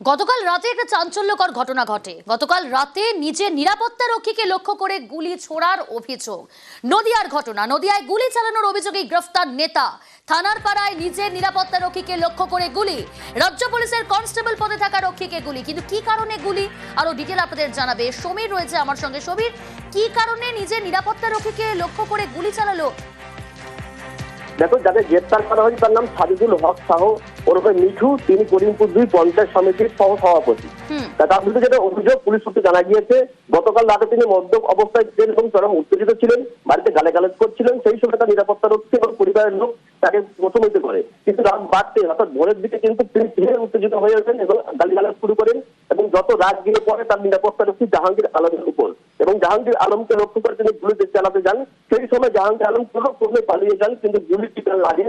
গতকাল রাতে একটা চাঞ্চল্যকর ঘটনা ঘটে। গতকাল রাতে নিজের নিরাপত্তা রক্ষীকে লক্ষ্য করে গুলি ছোড়ার অভিযোগ। নদিয়ার ঘটনা, নদিয়ায় গুলি চালানোর অভিযোগে গ্রেফতার নেতা। থানার পাড়ায় নিজের নিরাপত্তা রক্ষীকে লক্ষ্য করে গুলি। রাজ্য পুলিশের কনস্টেবল পদে থাকা রক্ষীকে গুলি। কিন্তু কি কারণে গুলি? আরও ডিটেল আপনাদের জানাবে সমীর রয়েছে আমার সঙ্গে। সমীর, কি কারণে নিজের নিরাপত্তা রক্ষীকে লক্ষ্য করে গুলি চালালো দেখো যাকে গ্রেপ্তার করা হয়েছে তার নাম সাজিদুল হক শাহ ওরফে মিঠু তিনি করিমপুর দুই পঞ্চায়েত সমিতির সহ সভাপতি তার বিরুদ্ধে যেটা অভিযোগ পুলিশ সূত্রে জানা গিয়েছে গতকাল রাতে তিনি মদ্যপ অবস্থায় ছিলেন এবং চরম উত্তেজিত ছিলেন বাড়িতে গালাগালাজ করছিলেন সেই সময় তার নিরাপত্তা রক্ষী এবং পরিবারের লোক তাকে প্রথমিত করে কিন্তু রাত বাড়তে অর্থাৎ ভোরের দিকে কিন্তু তিনি উত্তেজিত হয়ে ওঠেন এবং গালিগালাজ শুরু করেন। যত রাত গিয়ে পড়ে তার নিরাপত্তা রক্ষী জাহাঙ্গীর আলমের উপর। এবং জাহাঙ্গীর আলমকে লক্ষ্য করে তিনি গুলি চালাতে যান, সেই সময় জাহাঙ্গীর আলম পুরো ক্রমে পালিয়ে যান, কিন্তু গুলি টিকা লাগে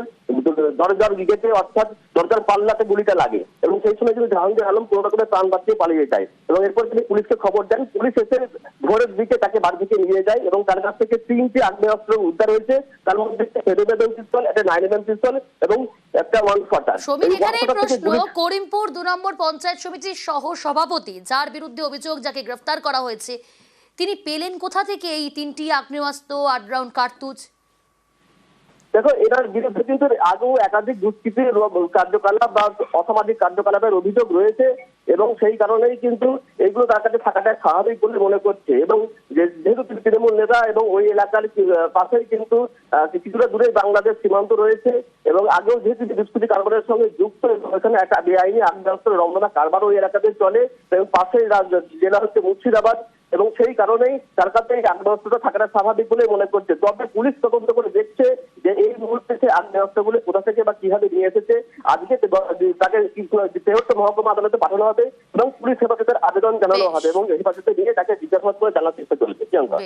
দরজার গেটে অর্থাৎ দরজার পাল্লাতে গুলিটা লাগে এবং সেই সময় কিন্তু জাহাঙ্গীর আলম কোনো রকমের প্রাণ বাঁচিয়ে পালিয়ে যায় এবং এরপর তিনি পুলিশকে খবর দেন। পুলিশ এসে ভোরের দিকে তাকে বাড়ি থেকে নিয়ে যায় এবং তার কাছ থেকে তিনটি আগ্নেয়াস্ত্র উদ্ধার হয়েছে। তার মধ্যে একটা সেভেন পিস্তল একটা নাইন এম পিস্তল এবং একটা ওয়ান ফটার প্রশ্ন করিমপুর দু নম্বর পঞ্চায়েত সমিতির সহ সভাপতি যার বিরুদ্ধে অভিযোগ যাকে গ্রেফতার করা হয়েছে তিনি পেলেন কোথা থেকে এই তিনটি আগ্নেয়াস্ত্র আট রাউন্ড কার্তুজ? দেখো, এটার বিরুদ্ধে কিন্তু আগেও একাধিক দুষ্কৃতির কার্যকলাপ বা অসামাজিক কার্যকলাপের অভিযোগ রয়েছে এবং সেই কারণেই কিন্তু এগুলো তার কাছে থাকাটা স্বাভাবিক বলে মনে করছে। এবং যেহেতু তৃণমূল নেতা এবং ওই এলাকার পাশেই কিন্তু কিছুটা দূরে বাংলাদেশ সীমান্ত রয়েছে এবং আগেও যেহেতু দুষ্কৃতি কারবারের সঙ্গে যুক্ত এখানে একটা বেআইনি আগ্নেয়াস্ত্র রমনা কারবার ওই এলাকাতে চলে এবং পাশেই রাজ- জেলা হচ্ছে মুর্শিদাবাদ এবং সেই কারণেই তার কাছে এই আগ্নেয়াস্ত্রটা থাকাটা স্বাভাবিক বলে মনে করছে। তবে পুলিশ তদন্ত করে দেখছে যে এই মুহূর্তে সে আগ্নেয়াস্ত্রগুলো কোথা থেকে বা কীভাবে নিয়ে এসেছে আজকে তাকে তেহট্ট মহকুমা আদালতে পাঠানো হবে এবং পুলিশ হেফাজতের আবেদন জানানো হবে এবং হেফাজতে নিয়ে তাকে জিজ্ঞাসাবাদ করে জানার চেষ্টা চলছে প্রিয়াঙ্কা।